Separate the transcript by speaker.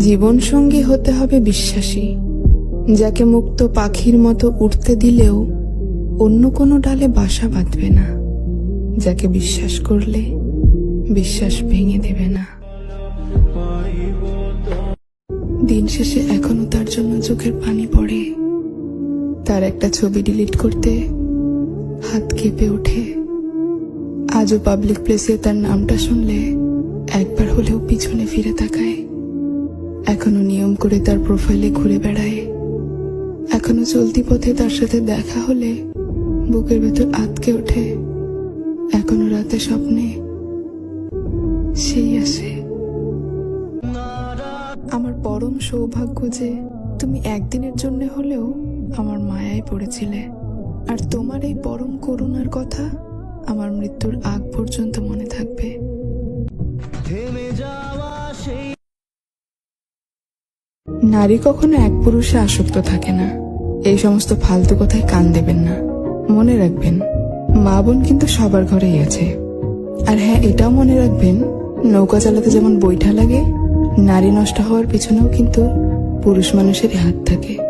Speaker 1: জীবন সঙ্গী হতে হবে বিশ্বাসী, যাকে মুক্ত পাখির মতো উঠতে দিলেও অন্য কোনো ডালে বাসা বাঁধবে না, যাকে বিশ্বাস করলে বিশ্বাস ভেঙে দেবে না। দিন শেষে এখনও তার জন্য চোখের পানি পড়ে। তার একটা ছবি ডিলিট করতে হাত কেঁপে ওঠে। আজও পাবলিক প্লেসে তার নামটা শুনলে একবার হলেও পিছনে ফিরে তাকায়। এখনও নিয়ম করে তার প্রোফাইলে ঘুরে বেড়ায়। এখনও চলতি পথে তার সাথে দেখা হলে বুকের ভেতর আটকে ওঠে। এখনও রাতে স্বপ্নে সেই আসে। আমার পরম সৌভাগ্য যে তুমি একদিনের জন্য হলেও আমার মায়ায় পড়েছিলে। আর তোমার এই পরম করুণার কথা আমার মৃত্যুর আগ পর্যন্ত মনে থাকবে। নারী কখনো এক পুরুষে আসক্ত থাকে না। এই সমস্ত ফালতু কথায় কান দেবেন না। মনে রাখবেন, মা বোন কিন্তু সবার ঘরেই আছে। আর হ্যাঁ এটাও মনে রাখবেন, নৌকা চালাতে যেমন বৈঠা লাগে, নারী নষ্ট হওয়ার পিছনেও কিন্তু পুরুষ মানুষেরই হাত থাকে।